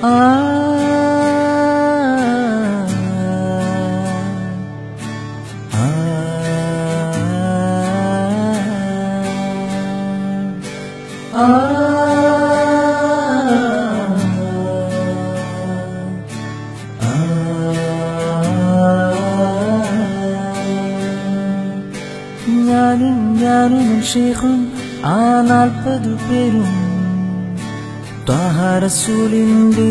ആ ആ ആ ഞാനും ഞാനും ഷേഖും ആ നാൽപ്പത് പേരും ത്വാഹാരസൂലിന്റെ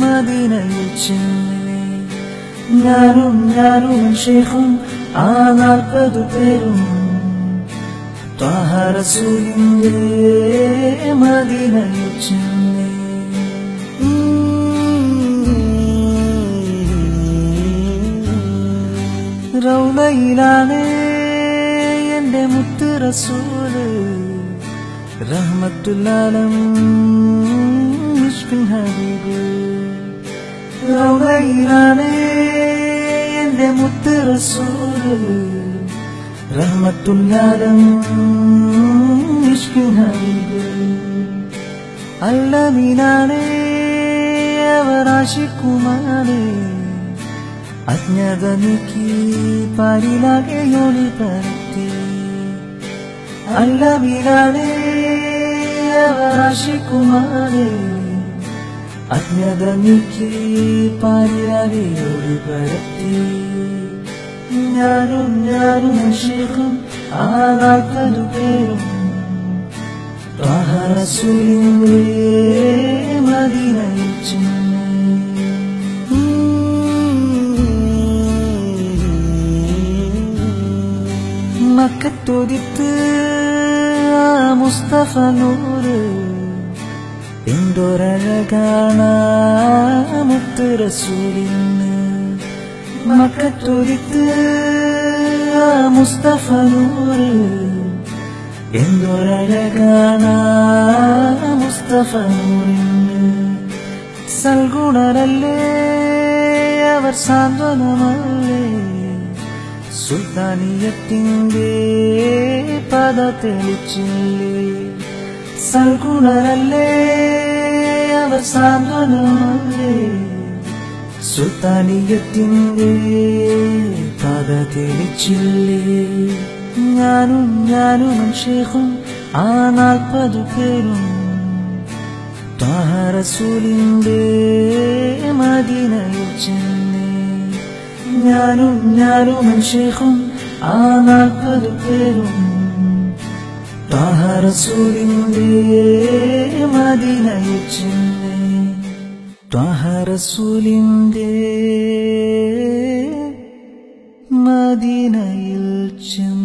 മദീനയിൽ ചെന്നില്ലേ ഞാനും ഞാനും ഷേഖും ആ നാൽപ്പത് പേരും ത്വാഹാരസൂലിന്റെ മദീനയിൽ ചെന്നേ റൗലയിലാണ് എന്റെ മുത്ത് റസൂൽ റഹ്മത്തുല്ലാലം. എന്റെ മുത്ത് റസൂൽ റഹ്മത്തുല്ലാലം മുഷ്കിൻ ഹബീബ്. അല്ലമീനാണ് അവർ ആശിക്കുമാണ്. അജ്ഞത നീക്കി പാരിലാകെ യോനി പരത്തി അല്ലമീനാണ് അവർ ആശിക്കുമാണ് അജ്ഞത നീക്കി പാരിലാകെ യോനി പരത്തി. ഞാനും ഞാനും ശേഖും ആ നാൽപ്പതു പേരും ആ മുസ്തഫ നൂറ് എന്തൊരഴകാണ മുത്ത് റസൂലിന്. മക്കത്തൊതിത്ത് ആ മുസ്തഫ നൂറ് എന്തൊരഴകാണ മുസ്തഫ നൂറിന്ന് സൽഗുണരല്ലേ അവർ സാന്ത്വനമല്ലേ? സുൽത്താനിയത്തിന്റെ പദ തെളിച്ചില്ലേ സൽഗുണരല്ലേ? അവർ സാന്ത്വനമല്ലേ? സുൽത്താനിയത്തിന്റെ പദ തെളിച്ചില്ലേ ഞാനും ഞാനും ഷേഖും ആ നാൽപ്പതു പേരും റസൂലിന്റെ മദീനയിൽ ചെന്നേ ഞാനും ഞാനും ഷേഖും ആ നാൽപ്പത് പേരും. റസൂലിന്റെ മദീനയിൽ ചെന്നേ. റസൂലിന്റെ മദീനയിൽ ചെന്നേ.